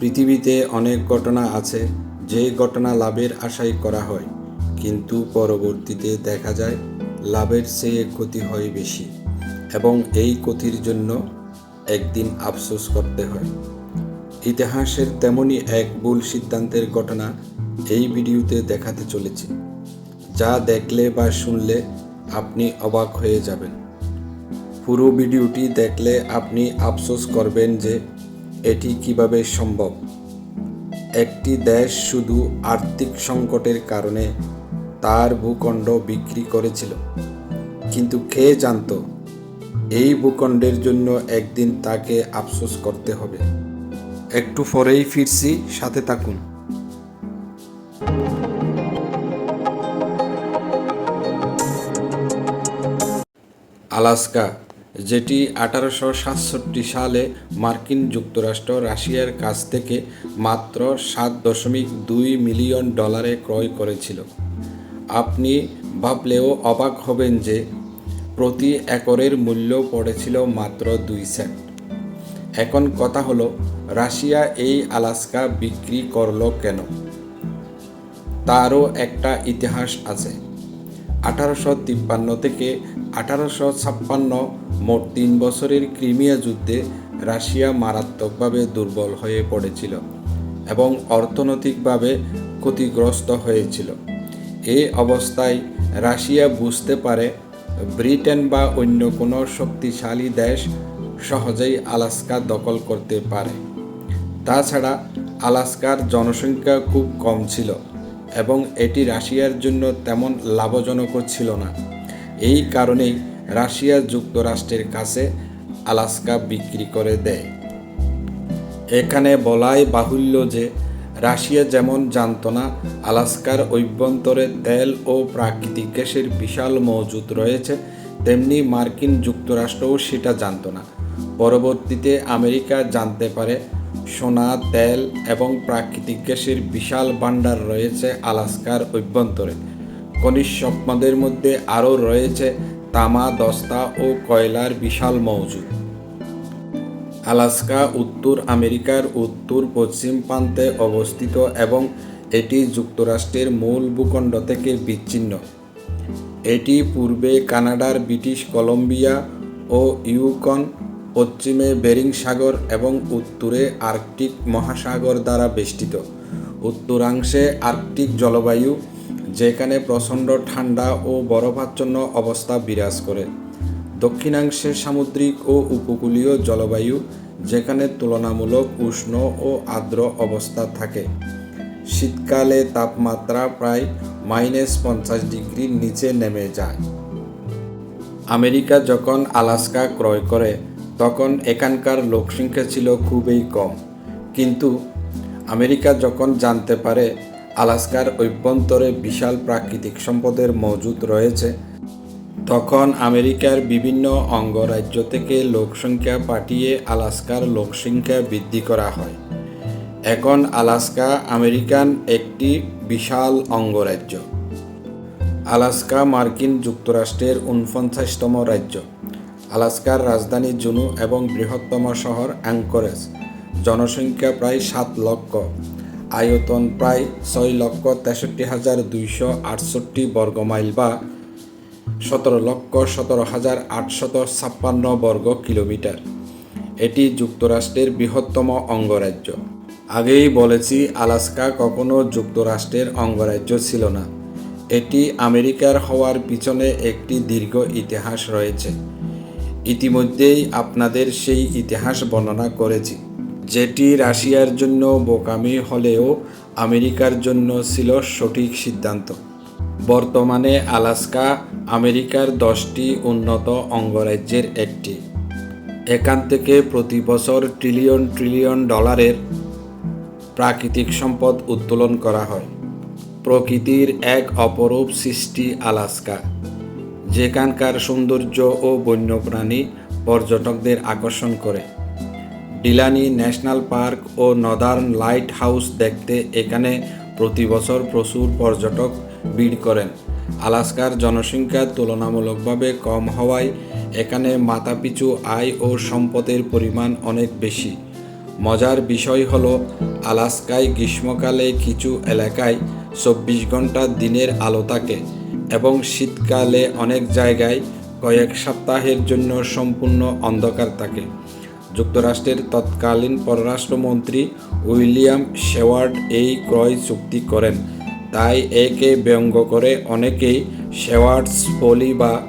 পৃথিবীতে অনেক ঘটনা আছে, যে ঘটনা লাভের আশাই করা হয়। কিন্তু পরবর্তীতে দেখা যায়, লাভের চেয়ে ক্ষতি হয় বেশি। এবং এই ক্ষতির জন্য একদিন আফসোস করতে হয়। ইতিহাসের তেমনই এক ভুল সিদ্ধান্তের ঘটনা এই ভিডিওতে দেখাতে চলেছি। যা দেখলে বা শুনলে আপনি অবাক হয়ে যাবেন। পুরো ভিডিওটি দেখলে আপনি আফসোস করবেন যে এটি কীভাবে সম্ভব? একটি দেশ শুধু আর্থিক সংকটের কারণে তার ভূখণ্ড বিক্রি করেছিল। কিন্তু কে জানতো, এই ভূখণ্ডের জন্য একদিন তাকে আফসোস করতে হবে। একটু পরেই ফিরছি, সাথে থাকুন। আলাস্কা যেটি আঠারোশো সাতষট্টি সালে মার্কিন যুক্তরাষ্ট্র রাশিয়ার কাছ থেকে মাত্র সাত দশমিক দুই মিলিয়ন ডলারে ক্রয় করেছিল। আপনি ভাবলেও অবাক হবেন যে প্রতি একরের মূল্য পড়েছিল মাত্র দুই সেন্ট। এখন কথা হলো, রাশিয়া এই আলাস্কা বিক্রি করল কেন? তারও একটা ইতিহাস আছে। আঠারোশো তিপ্পান্ন থেকে আঠারোশো ছাপ্পান্ন, মোট তিন বছরের ক্রিমিয়া যুদ্ধে রাশিয়া মারাত্মকভাবে দুর্বল হয়ে পড়েছিল এবং অর্থনৈতিকভাবে ক্ষতিগ্রস্ত হয়েছিল। এই অবস্থায় রাশিয়া বুঝতে পারে ব্রিটেন বা অন্য কোনো শক্তিশালী দেশ সহজেই আলাস্কা দখল করতে পারে। তাছাড়া আলাস্কার জনসংখ্যা খুব কম ছিল। এবং এটি রাশিয়ার জন্য তেমন লাভজনকও ছিল না। এই কারণেই রাশিয়া যুক্তরাষ্ট্রের কাছে আলাস্কা বিক্রি করে দেয়। এখানে বলাই বাহুল্য যে রাশিয়া যেমন জানত না, আলাস্কার অভ্যন্তরে তেল ও প্রাকৃতিক গ্যাসের বিশাল মজুদ রয়েছে, তেমনি মার্কিন যুক্তরাষ্ট্রও সেটা জানত না। পরবর্তীতে আমেরিকা জানতে পারে সোনা, তেল এবং প্রাকৃতিক গ্যাসের বিশাল ভাণ্ডার রয়েছে আলাস্কার অভ্যন্তরে। খনিজ সম্পদের মধ্যে আরও রয়েছে তামা, দস্তা ও কয়লার বিশাল মজুদ। আলাস্কা উত্তর আমেরিকার উত্তর পশ্চিম প্রান্তে অবস্থিত এবং এটি যুক্তরাষ্ট্রের মূল ভূখণ্ড থেকে বিচ্ছিন্ন। এটি পূর্বে কানাডার ব্রিটিশ কলম্বিয়া ও ইউকন পশ্চিমে বেরিং সাগর এবং উত্তরে আর্কটিক মহাসাগর দ্বারা বেষ্টিত। উত্তরাংশে আর্কটিক জলবায়ু, যেখানে প্রচণ্ড ঠান্ডা ও বরফাচ্ছন্ন অবস্থা বিরাজ করে। দক্ষিণাংশে সামুদ্রিক ও উপকূলীয় জলবায়ু, যেখানে তুলনামূলক উষ্ণ ও আর্দ্র অবস্থা থাকে। শীতকালে তাপমাত্রা প্রায় মাইনাস পঞ্চাশ ডিগ্রির নিচে নেমে যায়। আমেরিকা যখন আলাস্কা ক্রয় করে তখন এখানকার লোকসংখ্যা ছিল খুবই কম। কিন্তু আমেরিকা যখন জানতে পারে আলাস্কার অভ্যন্তরে বিশাল প্রাকৃতিক সম্পদের মজুদ রয়েছে, তখন আমেরিকার বিভিন্ন অঙ্গরাজ্য থেকে লোকসংখ্যা পাঠিয়ে আলাস্কার লোকসংখ্যা বৃদ্ধি করা হয়। এখন আলাস্কা আমেরিকান একটি বিশাল অঙ্গরাজ্য। আলাস্কা মার্কিন যুক্তরাষ্ট্রের উনপঞ্চাশতম রাজ্য। আলাস্কার রাজধানী জুনু এবং বৃহত্তম শহর অ্যাঙ্করেজ। জনসংখ্যা প্রায় সাত লক্ষ। আয়তন প্রায় ছয় লক্ষ তেষট্টি হাজার দুইশো আটষট্টি বর্গমাইল বা সতেরো লক্ষ সতেরো হাজার আটশত ছাপ্পান্ন বর্গ কিলোমিটার। এটি যুক্তরাষ্ট্রের বৃহত্তম অঙ্গরাজ্য। আগেই বলেছি, আলাস্কা কখনো যুক্তরাষ্ট্রের অঙ্গরাজ্য ছিল না। এটি আমেরিকার হওয়ার পিছনে একটি দীর্ঘ ইতিহাস রয়েছে। ইতিমধ্যেই আপনাদের সেই ইতিহাস বর্ণনা করেছি। যেটি রাশিয়ার জন্য বোকামি হলেও আমেরিকার জন্য ছিল সঠিক সিদ্ধান্ত। বর্তমানে আলাস্কা আমেরিকার দশটি উন্নত অঙ্গরাজ্যের একটি। এখান থেকে প্রতি বছর ট্রিলিয়ন ট্রিলিয়ন ডলারের প্রাকৃতিক সম্পদ উত্তোলন করা হয়। প্রকৃতির এক অপরূপ সৃষ্টি আলাস্কা। যেখানকার সৌন্দর্য ও বন্যপ্রাণী পর্যটকদের আকর্ষণ করে। ডিলানি ন্যাশনাল পার্ক ও নদার্ন লাইট হাউস দেখতে এখানে প্রতি বছর প্রচুর পর্যটক ভিড় করেন। আলাস্কার জনসংখ্যা তুলনামূলকভাবে কম হওয়ায় এখানে মাথাপিছু আয় ও সম্পদের পরিমাণ অনেক বেশি। মজার বিষয় হল, আলাস্কায় গ্রীষ্মকালে কিছু এলাকায় চব্বিশ ঘণ্টা দিনের আলো থাকে। এবং শীতকালে অনেক জায়গায় কয়েক সপ্তাহের জন্য সম্পূর্ণ অন্ধকার থাকে। যুক্তরাষ্ট্রের তৎকালীন পররাষ্ট্রমন্ত্রী উইলিয়াম শেওয়ার্ড এই ক্রয় চুক্তি করেন। তাই একে ব্যঙ্গ করে অনেকেই শেওয়ার্ডস পলি বা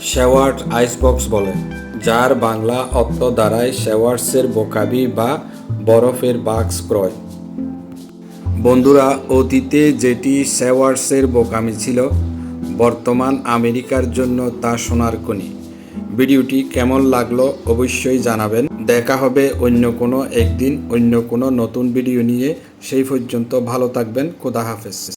শেওয়ার্ড আইসবক্স বলে, যার বাংলা অর্থ দ্বারায় শেওয়ার্ডসের বোকাবি বা বরফের বাক্স ক্রয়। বন্ধুরা, অতীতে যেটি শেওয়ার্ডসের বোকামি ছিল বর্তমান আমেরিকার জন্য তা সোনার খনি। ভিডিওটি কেমন লাগল অবশ্যই জানাবেন। দেখা হবে অন্য কোনো একদিন অন্য কোনো নতুন ভিডিও নিয়ে। সেই পর্যন্ত ভালো থাকবেন। খোদা হাফেজ।